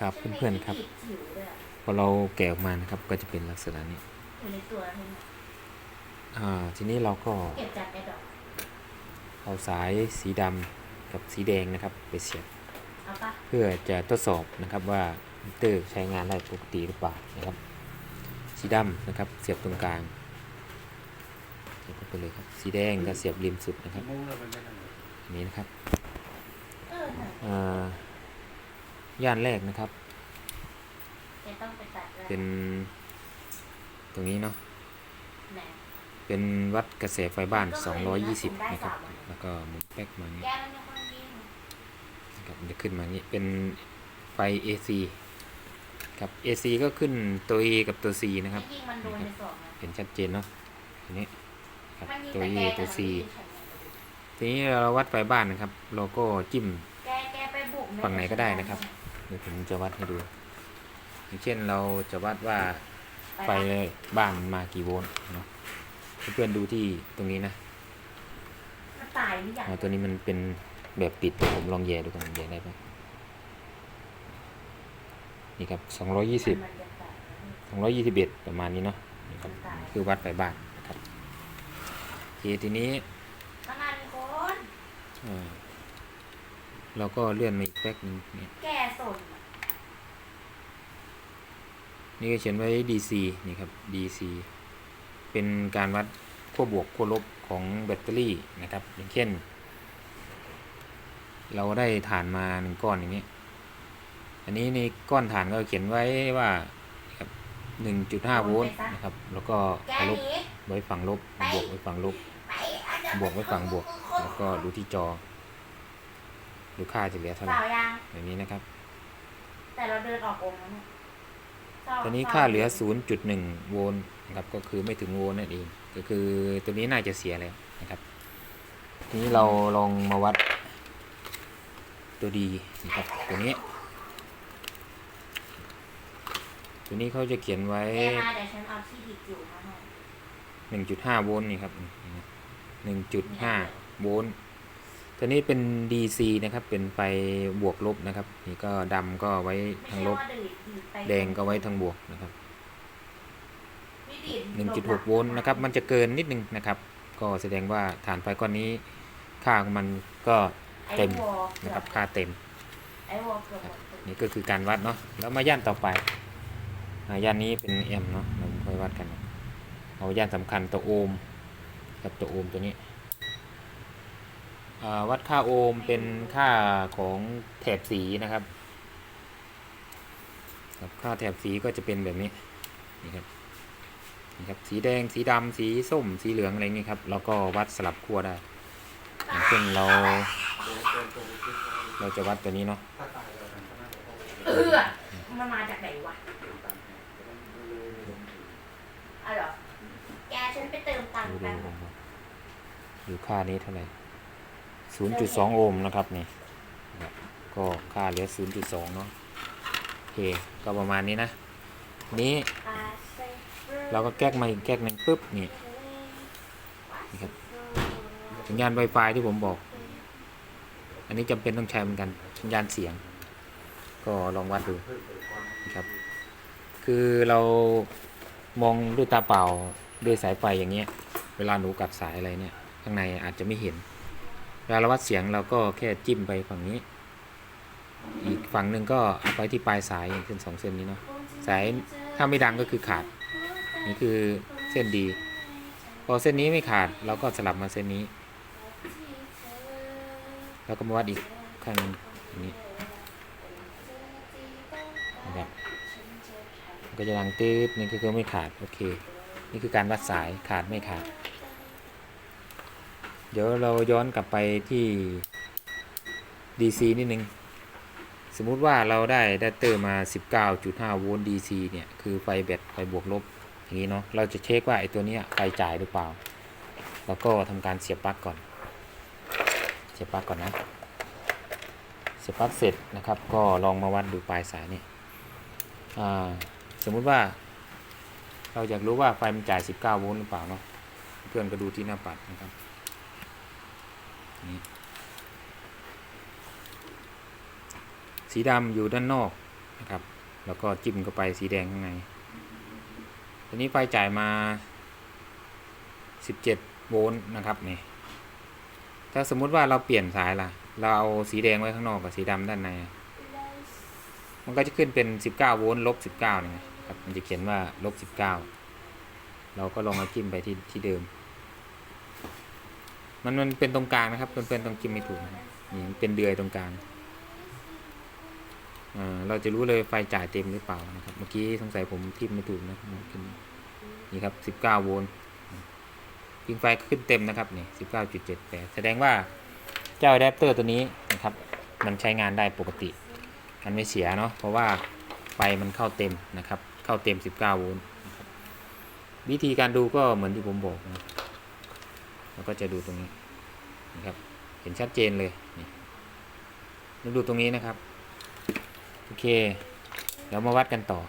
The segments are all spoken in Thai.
ครับเพื่อนๆครับจิ๋วเลยอะพอเราแกะออกมานะครับก็จะเป็นลักษณะนี้อยู่ในตัวเลยนะอ่าทีนี้เราก็เก็บจากไอ้ดอกเอาสายสีดำกับสีแดงนะครับไปเสียบเอาปะเพื่อจะทดสอบนะครับว่ามิเตอร์ใช้งานได้ปกติหรือเปล่านะครับ สีดำนะครับเสียบตรงกลางเสียบเข้าไปเลยครับสีแดงก็เสียบริมสุดนะครับอันนี้นะครับเออน่ะอ่า ย่านแรกนะครับแกต้องไปตัดแล้วเป็น ตรงนี้เนาะไหนเป็นวัดกระแสไฟบ้าน 220 นะครับ แล้วก็หมุนแป๊กมาอย่างนี้แกมันยังคงยิงครับมันจะขึ้นมาอย่างนี้เป็นไฟ AC ครับ AC ก็ขึ้นตัว A กับตัว C นะครับไม่ยิงมันโดนในสองนะเห็นชัดเจนเนาะอันนี้ครับมันยิงตัว แต่ E แกตัว C แต่มันยิงฉันไงทีนี้เราวัดไฟบ้านนะครับ เราก็จิ้ม แกแกไปบุกฝั่งไหนก็ได้นะครับ เดี๋ยวผมจะวัดให้ดูอย่างเช่นเราจะวัดว่าไฟบ้านมันมากี่โวลต์เนาะเพื่อนๆดูที่ตรงนี้นะมันตายหรือยังอ่าตัวนี้มันเป็นแบบปิดเดี๋ยวผมลองแย่ดูกันแย่ได้ไหมนี่ครับ220มันจะตาย221ประมาณนี้เนาะนี่ครับคือวัดไฟบ้านนะครับโอเคทีนี้ขนาดคนเอ่อเราก็เลื่อนมาอีก แป๊กนึงนี่แกสนอะนี่ก็เขียนไว้ DC นี่ครับ DC เป็นการวัดขั้วบวกขั้วลบของแบตเตอรี่นะครับ อย่างเช่น เราได้ฐานมาหนึ่งก้อนอย่างนี้ อันนี้ในก้อนฐานก็เขียนไว้ว่าครับ1.5โวลต์นะครับ แล้วก็แกเอาลบหนีไว้ฝั่งลบบวกไว้ฝั่งลบไปอาจจะบวกไว้ฝั่งบวก แล้วก็ดูที่จอ ดูค่าจะเหลือเท่าไหเปร่ล่ายังแบบนี้นะครับ แต่เราเดินออกองค์แล้วเนี่ยเศร้ตอนนี้ค่าเหลือ 0.1 โวลต์นะครับ ก็คือไม่ถึงโวลต์นั่นเอง ก็คือตัวนี้น่าจะเสียแล้วนะครับ ทีนี้เราลองมาวัดตัวดีนะครับตัวนี้ ตัวนี้เขาจะเขียนไว้แกมาเดี๋ยวฉันเอาที่ดิบอยู่มาให้1.5โวลต์นี่ครับ1.5โวลต์ ตัวนี้เป็น DC นะครับ เป็นไฟบวกลบนะครับ นี่ก็ดำก็ไว้ไม่ทางใช่ลบว่าดีดดีดไปแดงก็ไว้ทางบวกนะครับไม่ดีด1.6 โวลต์นะครับ มันจะเกินนิดนึงนะครับ ก็แสดงว่าฐานไฟก้อนนี้ ค่าของมันก็เต็มไอ้วอลนะครับ ค่าเต็มไอ้วอลเกือบหมดเลยนี่ก็คือการวัดเนาะ แล้วมาย่านต่อไปอ่าย่านนี้เป็นแอมป์เนาะ เราค่อยวัดกัน เอาย่านสำคัญตัวโอห์มกับตัวโอห์มตัวนี้อ่า วัดค่าโอห์มเป็นค่าของแถบสีนะครับครับค่าแถบสีก็จะเป็นแบบนี้นี่ครับนี่ครับสีแดงสีดำสีส้มสีเหลืองอะไรอย่างนี้ครับแล้วก็วัดสลับขั้วได้อย่างเช่นเรา เราจะวัดตัวนี้เนาะเออมันมาจากไหนวะอ๋อเหรอแกฉันไปเติมตังค์ดูแป๊บดูดูอยู่ค่านี้เท่าไหร่ 0.2 โอห์มนะครับนี่ก็ค่าเหลือ 0.2 เนาะโอเคก็ประมาณนี้นะ นี้เราก็แก๊กมาอีกแก๊กหนึ่งปุ๊บนี่นี่ครับสัญญาณ Wi-Fi ที่ผมบอก อันนี้จำเป็นต้องใช้เหมือนกันสัญญาณเสียง ก็ลองวัดดูนะครับ คือเรามองด้วยตาเปล่าด้วยสายไฟอย่างเงี้ย เวลาหนูกัดสายอะไรเนี่ย ข้างในอาจจะไม่เห็น เวลาเราวัดเสียงเราก็แค่จิ้มไปฝั่งนี้ อีกฝั่งหนึ่งก็เอาไปที่ปลายสายอย่างเช่นสองเส้นนี้เนาะสายถ้าไม่ดังก็คือขาด นี่คือเส้นดี พอเส้นนี้ไม่ขาดเราก็สลับมาเส้นนี้ แล้วก็มาวัดอีกข้างนึงนี้นะครับก็จะดังตืดนี่ก็คือไม่ขาดโอเค นี่คือการวัดสายขาดไม่ขาด เดี๋ยวเราย้อนกลับไปที่ DC นิดนึง สมมุติว่าเราได้แดตเตอร์มา 19.5 โวลต์ DC เนี่ย คือไฟแบตไฟบวกลบ อย่างนี้เนาะ เราจะเช็คว่าไอ้ตัวนี้ไฟจ่ายหรือเปล่า แล้วก็ทำการเสียบปลั๊กก่อน เสียบปลั๊กก่อนนะ เสียบปลั๊กเสร็จนะครับ ก็ลองมาวัดดูปลายสายนี่อ่าสมมุติว่า เราอยากรู้ว่าไฟมันจ่าย 19 โวลต์หรือเปล่าเนาะ เพื่อนก็ดูที่หน้าปัดนะครับ สีดำอยู่ด้านนอกนะครับ แล้วก็จิ้มเข้าไปสีแดงข้างในตัวนี้ไฟจ่ายมา 17 โวลต์นะครับนี่ถ้าสมมุติว่าเราเปลี่ยนสายล่ะ เราเอาสีแดงไว้ข้างนอกกับสีดำด้านใน มันก็จะขึ้นเป็น 19 โวลต์ลบ 19นี่ไงครับ มันจะเขียนว่าลบ 19 เราก็ลองมาจิ้มไปที่ที่เดิม มันมันเป็นตรงกลางนะครับเพื่อนๆต้องจิ้มไม่ถูกนี่เป็นเดือยตรงกลางเราจะรู้เลยไฟจ่ายเต็มหรือเปล่านะครับ เมื่อกี้สงสัยผมทิมไม่ถูกนะนี่ครับ 19 โวลต์ยิงไฟขึ้นเต็มนะครับนี่19.78 แสดงว่าเจ้าอะแดปเตอร์ตัวนี้นะครับ มันใช้งานได้ปกติ มันไม่เสียเนาะเพราะว่าไฟมันเข้าเต็มนะครับ เข้าเต็ม 19 โวลต์วิธีการดูก็เหมือนที่ผมบอกนะ แล้วก็จะดูตรงนี้นะครับเห็นชัดเจนเลยนี่แล้วดูตรงนี้นะครับโอเคเดี๋ยวมาวัดกันต่อ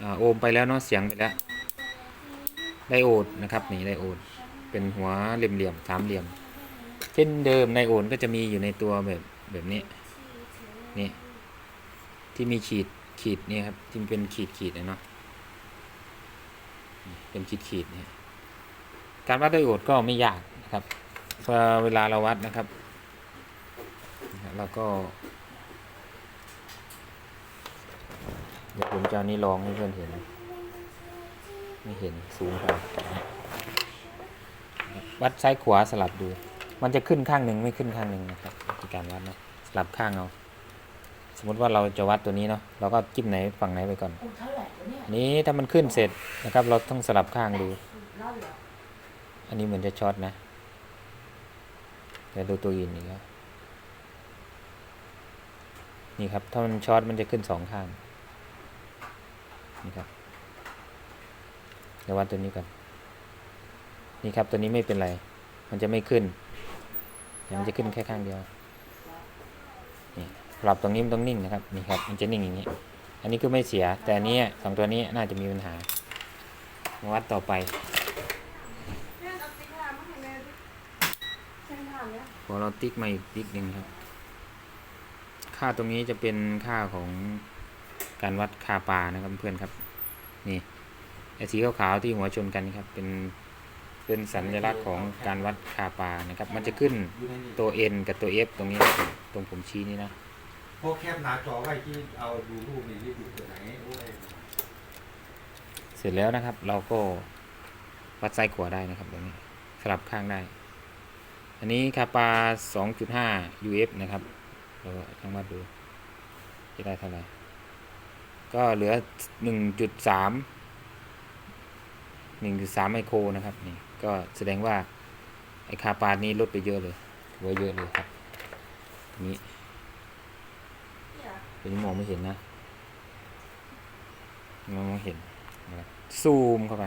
อโอมไปแล้วเนาะเสียงไปแล้วไดโอดนะครับนี่ไดโอดเป็นหัวเหลี่ยมๆสามเหลี่ยม เช่นเดิมไดโอดก็จะมีอยู่ในตัวแบบแบบนี้นี่ที่มีขีดขีดนี่ครับที่เป็นขีดขีดเนาะ เป็นขีดขีดเนี่ยการวัดไดโอดก็ไม่ยากนะครับพอเวลาเราวัดนะครับเราก็เดี๋ยวผมจะนี้ลองให้เพื่อนเห็น ไม่เห็นสูงไปวัดซ้ายขวาสลับดู มันจะขึ้นข้างหนึ่งไม่ขึ้นข้างหนึ่งนะครับที่การวัดนะสลับข้างเอา สมมติว่าเราจะวัดตัวนี้เนาะเราก็จิ้มไหนฝั่งไหนไปก่อน นี้ถ้ามันขึ้นเสร็จนะครับ เราต้องสลับข้างดู อันนี้เหมือนจะช็อตนะเดี๋ยวดูตัวอินอีกแล้วนี่ครับ ถ้ามันช็อตมันจะขึ้นสองข้าง นี่ครับเดี๋ยววัดตัวนี้ก่อนนี่ครับตัวนี้ไม่เป็นไร มันจะไม่ขึ้น มันจะขึ้นแค่ข้างเดียว นี่ปรับตรงนี้มันต้องนิ่งนะครับ นี่ครับ มันจะนิ่งอย่างนี้ อันนี้ก็ไม่เสีย แต่อันนี้สองตัวนี้น่าจะมีปัญหามาวัดต่อไปพอเราติ๊กมาอีกติ๊กหนึ่งครับ ค่าตรงนี้จะเป็นค่าของการวัดค่าปลานะครับเพื่อนครับ นี่ไอ้สีขาวๆที่หัวชนกันนี่ครับ เป็นเป็นสัญลักษณ์ของการวัดค่าปลานะครับ มันจะขึ้นอยู่ในนี้ตัว N กับตัว F ตรงนี้ตรงผมชี้นี่นะ พวกแคปหน้าจอไว้ที่เอาดูรูปนี่รีบดูตัวไหนโอ้ยเสร็จแล้วนะครับ เราก็วัดไซส์ขวาได้นะครับตรงนี้สลับข้างได้ อันนี้คาปา 2.5 UF นะครับเราลองวัดดูจะได้เท่าไหร่ก็เหลือ 1.3 1.3ไมโครนะครับนี่ก็แสดงว่าไอ้คาปานี้ลดไปเยอะเลยถือว่าเยอะเลยครับนี้ ตัวนี้มองไม่เห็นนะมองไม่เห็นนะซูมเข้าไป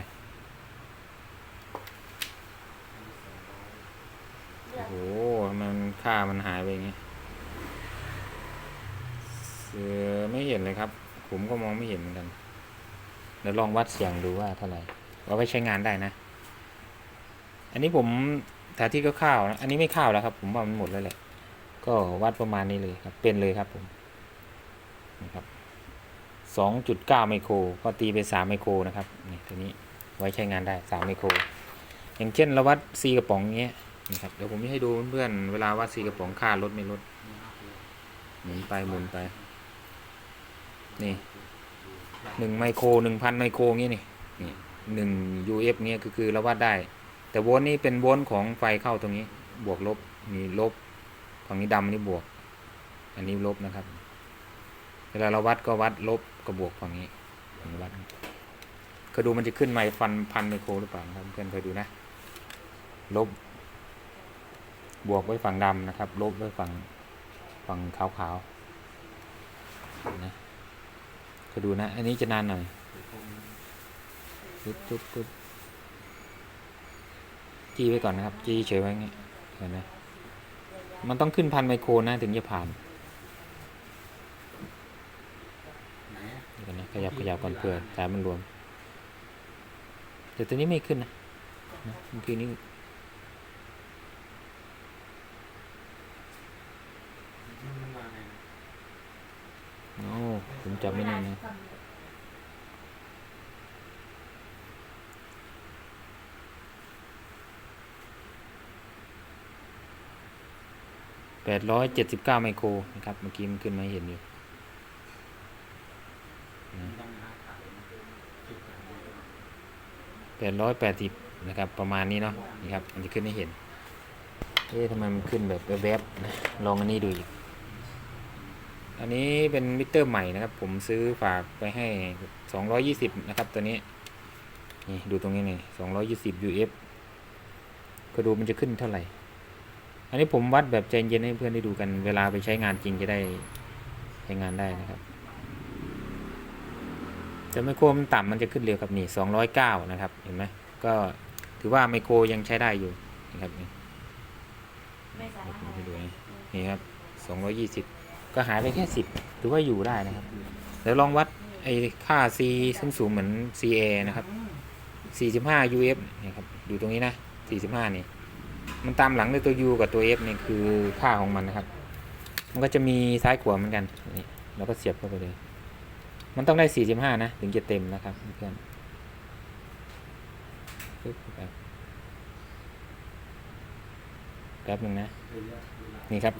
โอ้โหมันค่ามันหายไปอย่างงี้เสือไม่เห็นเลยครับ ผมก็มองไม่เห็นเหมือนกันเดี๋ยวลองวัดเสียงดูว่าเท่าไหร่ว่าไปใช้งานได้นะ อันนี้ผมแถวที่ก็ข้าวนะ อันนี้ไม่ข้าวแล้วครับ ผมว่ามันหมดแล้วแหละ ก็วัดประมาณนี้เลยครับ เป็นเลยครับผม นะครับสองจุดเก้าไมโคร ก็ตีไปสามไมโครนะครับนี่ตัวนี้ไว้ใช้งานได้สามไมโคร อย่างเช่นเราวัดซีกระป๋องเงี้ยนี่ครับเดี๋ยวผมจะให้ดูเพื่อนๆเวลาวัดสีกระป๋องค่าลดไม่ลดหมุนไปหมุนไป นี่หนึ่งไมโครหนึ่งพันไมโครเงี้ยนี่นี่หนึ่ง UF เงี้ยคือคือเราวัดได้ แต่โวลต์นี่เป็นโวลต์ของไฟเข้าตรงนี้ บวกลบมีลบฝั่งนี้ดำนี่บวก อันนี้ลบนะครับ วลาเราวัดก็วัดลบกับบวกฝั่งนี้ฝั่งวัดก็ดูมันจะขึ้นไหมฟันพันไมโครหรือเปล่าครับเพื่อนเคยดูนะ ลบบวกไว้ฝั่งดำนะครับ ลบไว้ฝั่งฝั่งขาวขาวๆนะก็ดูนะ อันนี้จะนานหน่อยปึ๊บปึ๊บปึ๊บจี้ไว้ก่อนนะครับ จี้เฉยไว้อย่างงี้เห็นไหมมันต้องขึ้นพันไมโครนะถึงจะผ่านอะ เดี๋ยวก่อนนะ ขยับขยับก่อนเผื่อสายมันรวม แต่ตัวนี้ไม่ขึ้นนะเมื่อกี้นี้โอ้ผมจำไม่ได้นะแปดร้อยเจ็ดสิบเก้าไมโครนะครับ เมื่อกี้มันขึ้นมาเห็นอยู่ 880นะครับประมาณนี้เนาะนี่ครับมันจะขึ้นให้เห็นเอ๊ะทำไมมันขึ้นแบบแวบๆนะลองอันนี้ดูอีก อันนี้เป็นมิเตอร์ใหม่นะครับ ผมซื้อฝากไปให้ 220 นะครับตัวนี้นี่ดูตรงนี้นี่220 UF ก็ดูมันจะขึ้นเท่าไหร่ อันนี้ผมวัดแบบใจเย็นให้เพื่อนได้ดูกันเวลาไปใช้งานจริงจะได้ใช้งานได้นะครับ แต่ไมโครมันต่ำมันจะขึ้นเร็วครับนี่สองร้อยเก้านะครับ เห็นไหมก็ถือว่าไมโครยังใช้ได้อยู่นะครับนี่นี่ครับสองร้อยี่สิบก็หายไปแค่สิบถือว่าอยู่ได้นะครับเดี๋ยวลองวัดไอ้ค่า C ซึ่งสูงเหมือน CA นะครับ 45 UF นี่ครับอยู่ตรงนี้นะ 45 นี่ มันตามหลังด้วยตัว U กับตัว F นี่คือค่าของมันนะครับ มันก็จะมีซ้ายขวาเหมือนกันนี่แล้วก็เสียบเข้าไปเลย มันต้องได้45นะ ถึงจะเต็มนะครับเพื่อนแป๊บแป๊บหนึ่งนะระยะเวลานี่ครับ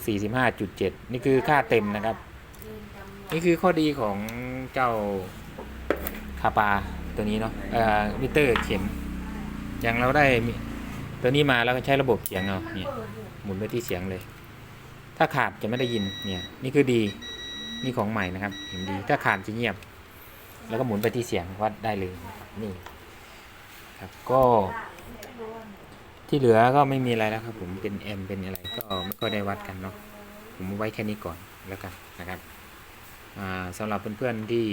45.7นี่คือค่าเต็มนะครับ นี่คือข้อดีของเจ้าคาปาตัวนี้เนาะเอ่อมิเตอร์เข็ม อย่างเราได้ตัวนี้มาแล้วก็ใช้ระบบเสียงเอาเนี่ยหมุนไปที่เสียงเลย ถ้าขาดจะไม่ได้ยินเนี่ย นี่คือดี นี่ของใหม่นะครับเห็นดีถ้าขาดจะเงียบ แล้วก็หมุนไปที่เสียงวัดได้เลยนะครับนี่ครับก็ที่เหลือก็ไม่มีอะไรแล้วครับ ผมเป็นแอมเป็นอะไรก็ไม่ค่อยได้วัดกันเนาะผมไว้แค่นี้ก่อนแล้วกันนะครับอ่าสำหรับเพื่อนๆที่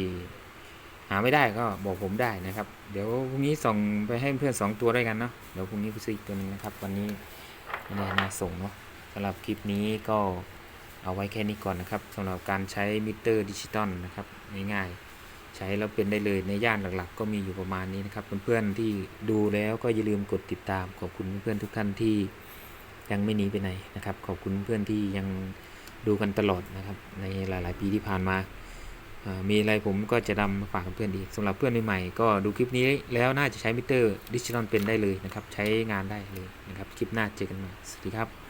หาไม่ได้ก็บอกผมได้นะครับ เดี๋ยวพรุ่งนี้ส่งไปให้เพื่อนสองตัวด้วยกันเนาะเดี๋ยวพรุ่งนี้ไปซื้ออีกตัวหนึงนะครับ วันนี้ไม่ได้นาส่งเนาะสำหรับคลิปนี้ก็ เอาไว้แค่นี้ก่อนนะครับสำหรับการใช้มิเตอร์ดิจิตอลนะครับง่ายๆ ใช้แล้วเป็นได้เลยในย่านหลักๆ ก็มีอยู่ประมาณนี้นะครับเพื่อนๆที่ดูแล้วก็อย่าลืมกดติดตามขอบคุณเพื่อนๆทุกท่านที่ยังไม่หนีไปไหนนะครับ ขอบคุณเพื่อนที่ยังดูกันตลอดนะครับ ในหลาย ๆ ปีที่ผ่านมา มีอะไรผมก็จะนำมาฝากเพื่อนอีกสำหรับเพื่อนใหม่ๆก็ดูคลิปนี้แล้วน่าจะใช้มิเตอร์ดิจิตอลเป็นได้เลยนะครับ ใช้งานได้เลยนะครับ คลิปหน้าเจอกันใหม่สวัสดีครับ